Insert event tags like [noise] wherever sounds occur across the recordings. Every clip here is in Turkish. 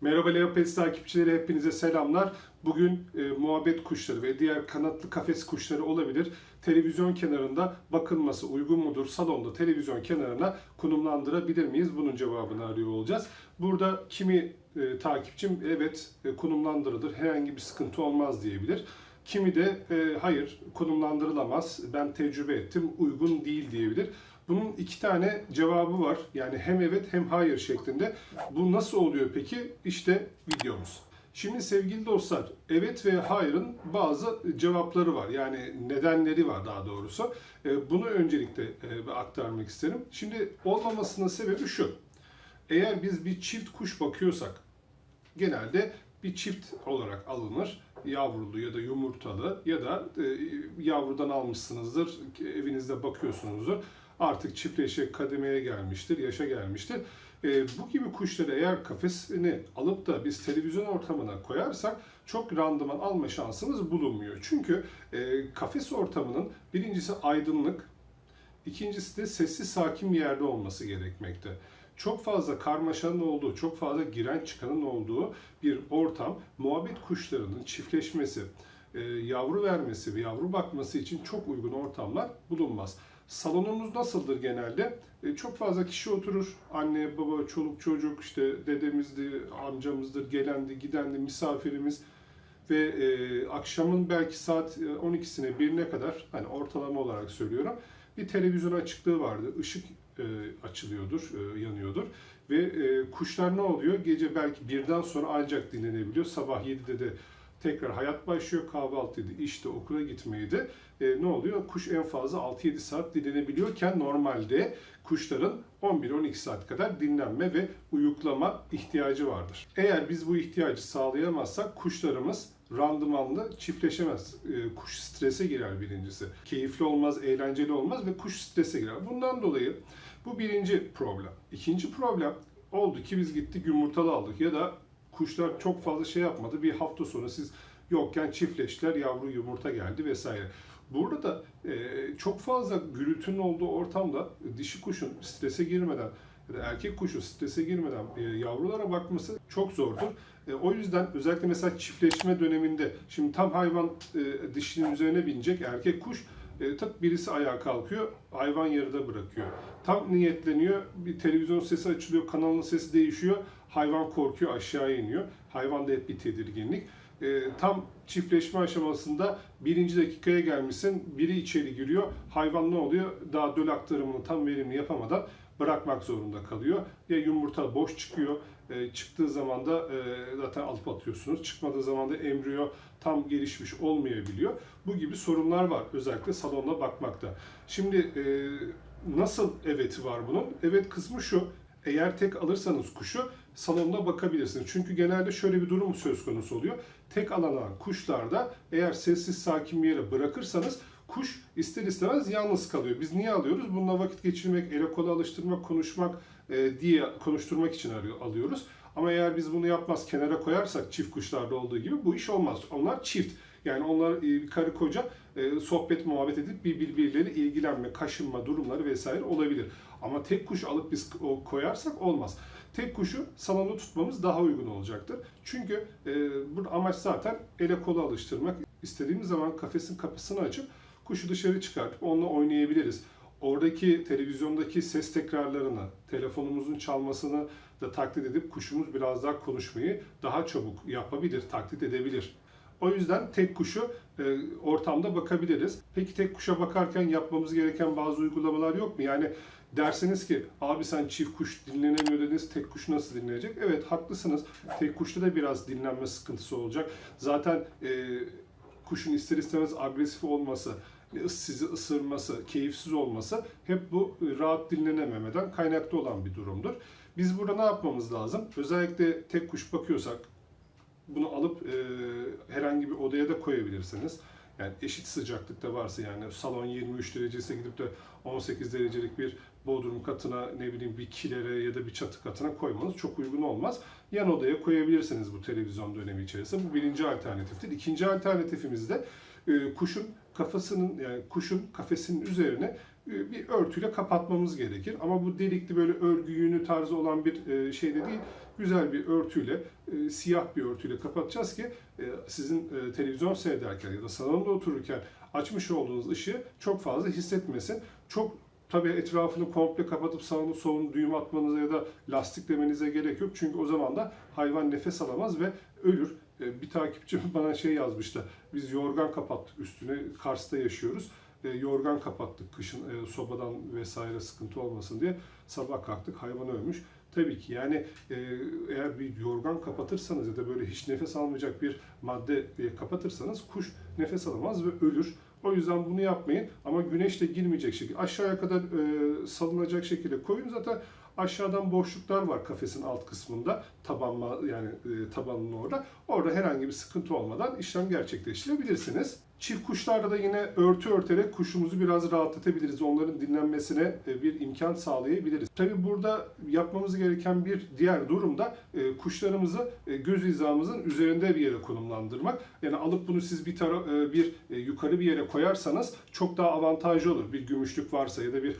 Merhaba Leopets takipçileri hepinize selamlar. Bugün e, muhabbet kuşları ve diğer kanatlı kafes kuşları olabilir. Televizyon kenarında bakılması uygun mudur? Salonda televizyon kenarına konumlandırabilir miyiz? Bunun cevabını arıyor olacağız. Burada kimi e, takipçim evet e, konumlandırılır, herhangi bir sıkıntı olmaz diyebilir. Kimi de e, hayır konumlandırılamaz, ben tecrübe ettim, uygun değil diyebilir. Bunun iki tane cevabı var. Yani hem evet hem hayır şeklinde. Bu nasıl oluyor peki? İşte videomuz. Şimdi sevgili dostlar, evet ve hayırın bazı cevapları var. Yani nedenleri var daha doğrusu. E, Bunu öncelikle e, aktarmak isterim. Şimdi olmamasının sebebi şu. Eğer biz bir çift kuş bakıyorsak, genelde bir çift olarak alınır. Yavrulu ya da yumurtalı ya da e, yavrudan almışsınızdır, evinizde bakıyorsunuzdur. Artık çiftleşe kademeye gelmiştir, yaşa gelmiştir. E, bu gibi kuşları eğer kafesini alıp da biz televizyon ortamına koyarsak çok randıman alma şansımız bulunmuyor. Çünkü e, kafes ortamının birincisi aydınlık, İkincisi de sessiz sakin bir yerde olması gerekmekte. Çok fazla karmaşanın olduğu, çok fazla giren çıkanın olduğu bir ortam muhabbet kuşlarının çiftleşmesi, e, yavru vermesi ve yavru bakması için çok uygun ortamlar bulunmaz. Salonumuz nasıldır genelde? E, Çok fazla kişi oturur. Anne, baba, çoluk, çocuk, işte dedemizdi, amcamızdır, gelendi, gidendi, misafirimiz ve e, akşamın belki saat e, 12'sine 1'ine kadar hani ortalama olarak söylüyorum bir televizyon açıklığı vardı. Işık e, açılıyordur, e, yanıyordur. Ve e, kuşlar ne oluyor? Gece belki birden sonra ancak dinlenebiliyor. Sabah 7'de de tekrar hayat başlıyor. Kahvaltıydı, işte okula gitmeydi. E, ne oluyor? Kuş en fazla 6-7 saat dinlenebiliyorken normalde kuşların 11-12 saat kadar dinlenme ve uyuklama ihtiyacı vardır. Eğer biz bu ihtiyacı sağlayamazsak kuşlarımız randımanlı çiftleşemez. E, Kuş strese girer birincisi. Keyifli olmaz, eğlenceli olmaz ve kuş strese girer. Bundan dolayı bu birinci problem. İkinci problem oldu ki biz gittik yumurtalı aldık ya da kuşlar çok fazla şey yapmadı. Bir hafta sonra siz yokken çiftleştiler, yavru yumurta geldi vesaire. Burada da e, çok fazla gürültünün olduğu ortamda dişi kuşun strese girmeden ya da erkek kuşu strese girmeden e, yavrulara bakması çok zordur. E, o yüzden özellikle mesela çiftleşme döneminde şimdi tam hayvan e, dişinin üzerine binecek erkek kuş e, tık birisi ayağa kalkıyor, hayvan yarıda bırakıyor. Tam niyetleniyor, bir televizyon sesi açılıyor, kanalın sesi değişiyor, hayvan korkuyor, aşağı iniyor. Hayvanda hep bir tedirginlik. E, tam çiftleşme aşamasında birinci dakikaya gelmişsin, biri içeri giriyor, hayvan ne oluyor? Daha döl aktarımını tam verimli yapamadan bırakmak zorunda kalıyor. Ya yumurta boş çıkıyor, e, çıktığı zaman da e, zaten alıp atıyorsunuz. Çıkmadığı zaman da embriyo tam gelişmiş olmayabiliyor. Bu gibi sorunlar var özellikle salonda bakmakta. Şimdi e, nasıl eveti var bunun? Evet kısmı şu. Eğer tek alırsanız kuşu salonda bakabilirsiniz. Çünkü genelde şöyle bir durum söz konusu oluyor. Tek alınan kuşlarda eğer sessiz sakin bir yere bırakırsanız kuş ister istemez yalnız kalıyor. Biz niye alıyoruz? Bununla vakit geçirmek, ele kola alıştırmak, konuşmak e, diye konuşturmak için arıyor, alıyoruz. Ama eğer biz bunu yapmaz kenara koyarsak çift kuşlarda olduğu gibi bu iş olmaz. Onlar çift. Yani onlar e, karı koca e, sohbet muhabbet edip bir birbirleriyle ilgilenme, kaşınma durumları vesaire olabilir. Ama tek kuş alıp biz koyarsak olmaz. Tek kuşu salonda tutmamız daha uygun olacaktır. Çünkü e, bu amaç zaten ele kola alıştırmak. İstediğimiz zaman kafesin kapısını açıp kuşu dışarı çıkartıp onunla oynayabiliriz. Oradaki televizyondaki ses tekrarlarını, telefonumuzun çalmasını da taklit edip kuşumuz biraz daha konuşmayı daha çabuk yapabilir, taklit edebilir. O yüzden tek kuşu e, ortamda bakabiliriz. Peki tek kuşa bakarken yapmamız gereken bazı uygulamalar yok mu? Yani dersiniz ki abi sen çift kuş dinlenemiyor dediniz tek kuş nasıl dinlenecek? Evet haklısınız. Tek kuşta da biraz dinlenme sıkıntısı olacak. Zaten e, kuşun ister istemez agresif olması, sizi ısırması, keyifsiz olması hep bu rahat dinlenememeden kaynaklı olan bir durumdur. Biz burada ne yapmamız lazım? Özellikle tek kuş bakıyorsak bunu alıp e, herhangi bir odaya da koyabilirsiniz. Yani eşit sıcaklıkta varsa yani salon 23 derecesi gidip de 18 derecelik bir bodrum katına ne bileyim bir kilere ya da bir çatı katına koymanız çok uygun olmaz. Yan odaya koyabilirsiniz bu televizyon dönemi içerisinde. Bu birinci alternatiftir. İkinci alternatifimiz de e, kuşun kafasının yani kuşun kafesinin üzerine e, bir örtüyle kapatmamız gerekir. Ama bu delikli böyle örgü yünü tarzı olan bir e, şey de değil. Güzel bir örtüyle, siyah bir örtüyle kapatacağız ki sizin televizyon seyrederken ya da salonda otururken açmış olduğunuz ışığı çok fazla hissetmesin. Çok tabii etrafını komple kapatıp sağını solunu düğüm atmanıza ya da lastiklemenize gerek yok. Çünkü o zaman da hayvan nefes alamaz ve ölür. E, Bir takipçim [laughs] bana şey yazmıştı. Biz yorgan kapattık üstüne. Kars'ta yaşıyoruz. E, Yorgan kapattık kışın e, sobadan vesaire sıkıntı olmasın diye. Sabah kalktık hayvan ölmüş. Tabii ki yani eğer bir yorgan kapatırsanız ya da böyle hiç nefes almayacak bir madde kapatırsanız kuş nefes alamaz ve ölür. O yüzden bunu yapmayın ama güneş de girmeyecek şekilde aşağıya kadar e, salınacak şekilde koyun. Zaten aşağıdan boşluklar var kafesin alt kısmında tabanma yani e, tabanın orada. Orada herhangi bir sıkıntı olmadan işlem gerçekleştirebilirsiniz. Çift kuşlarda da yine örtü örterek kuşumuzu biraz rahatlatabiliriz. Onların dinlenmesine e, bir imkan sağlayabiliriz. Tabii burada yapmamız gereken bir diğer durum da e, kuşlarımızı e, göz hizamızın üzerinde bir yere konumlandırmak. Yani alıp bunu siz bir tara bir yukarı bir yere koyarsanız çok daha avantajlı olur. Bir gümüşlük varsa ya da bir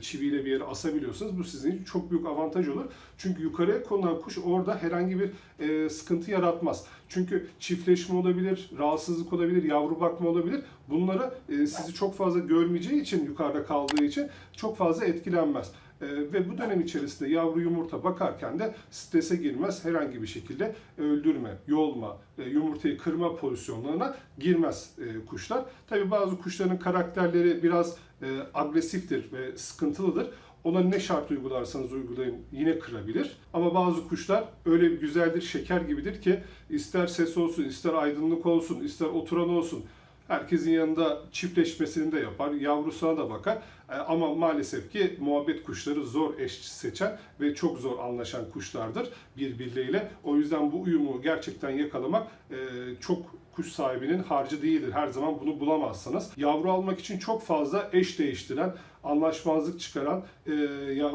çiviyle bir yere asabiliyorsanız bu sizin için çok büyük avantaj olur. Çünkü yukarıya konulan kuş orada herhangi bir e, sıkıntı yaratmaz. Çünkü çiftleşme olabilir, rahatsızlık olabilir, yavru bakma olabilir. Bunlara e, sizi çok fazla görmeyeceği için yukarıda kaldığı için çok fazla etkilenmez. E, ve bu dönem içerisinde yavru yumurta bakarken de strese girmez. Herhangi bir şekilde öldürme, yolma, e, yumurtayı kırma pozisyonlarına girmez e, kuşlar. Tabi bazı kuşların karakterleri biraz e, agresiftir ve sıkıntılıdır. Ona ne şart uygularsanız uygulayın yine kırabilir. Ama bazı kuşlar öyle bir güzeldir, şeker gibidir ki ister ses olsun, ister aydınlık olsun, ister oturan olsun. Herkesin yanında çiftleşmesini de yapar, yavrusuna da bakar. E, Ama maalesef ki muhabbet kuşları zor eş seçen ve çok zor anlaşan kuşlardır birbirleriyle. O yüzden bu uyumu gerçekten yakalamak e, çok kuş sahibinin harcı değildir. Her zaman bunu bulamazsınız. Yavru almak için çok fazla eş değiştiren, anlaşmazlık çıkaran e, ya,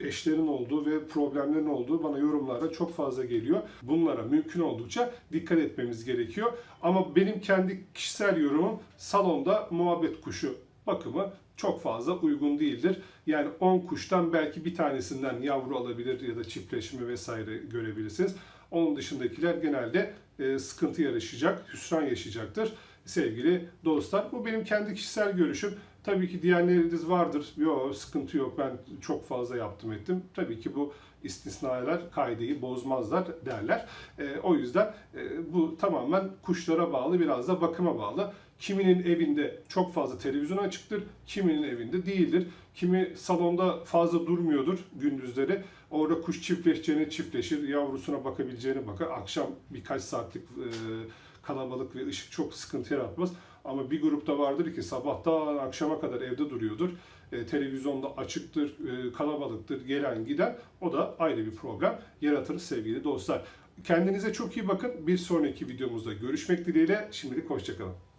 eşlerin olduğu ve problemlerin olduğu bana yorumlarda çok fazla geliyor. Bunlara mümkün oldukça dikkat etmemiz gerekiyor. Ama benim kendi kişisel yorumum salonda muhabbet kuşu bakımı çok fazla uygun değildir. Yani 10 kuştan belki bir tanesinden yavru alabilir ya da çiftleşme vesaire görebilirsiniz. Onun dışındakiler genelde e, sıkıntı yaşayacak, hüsran yaşayacaktır sevgili dostlar. Bu benim kendi kişisel görüşüm. Tabii ki diğerleriniz vardır. Yok sıkıntı yok ben çok fazla yaptım ettim. Tabii ki bu istisnalar kaideyi bozmazlar derler. E, o yüzden e, bu tamamen kuşlara bağlı biraz da bakıma bağlı. Kiminin evinde çok fazla televizyon açıktır, kiminin evinde değildir. Kimi salonda fazla durmuyordur gündüzleri. Orada kuş çiftleşeceğine çiftleşir, yavrusuna bakabileceğine bakar. Akşam birkaç saatlik e, kalabalık ve ışık çok sıkıntı yaratmaz. Ama bir grupta vardır ki sabahtan akşama kadar evde duruyordur. E, televizyonda açıktır, e, kalabalıktır, gelen giden. O da ayrı bir problem yaratır sevgili dostlar. Kendinize çok iyi bakın. Bir sonraki videomuzda görüşmek dileğiyle. Şimdilik hoşçakalın.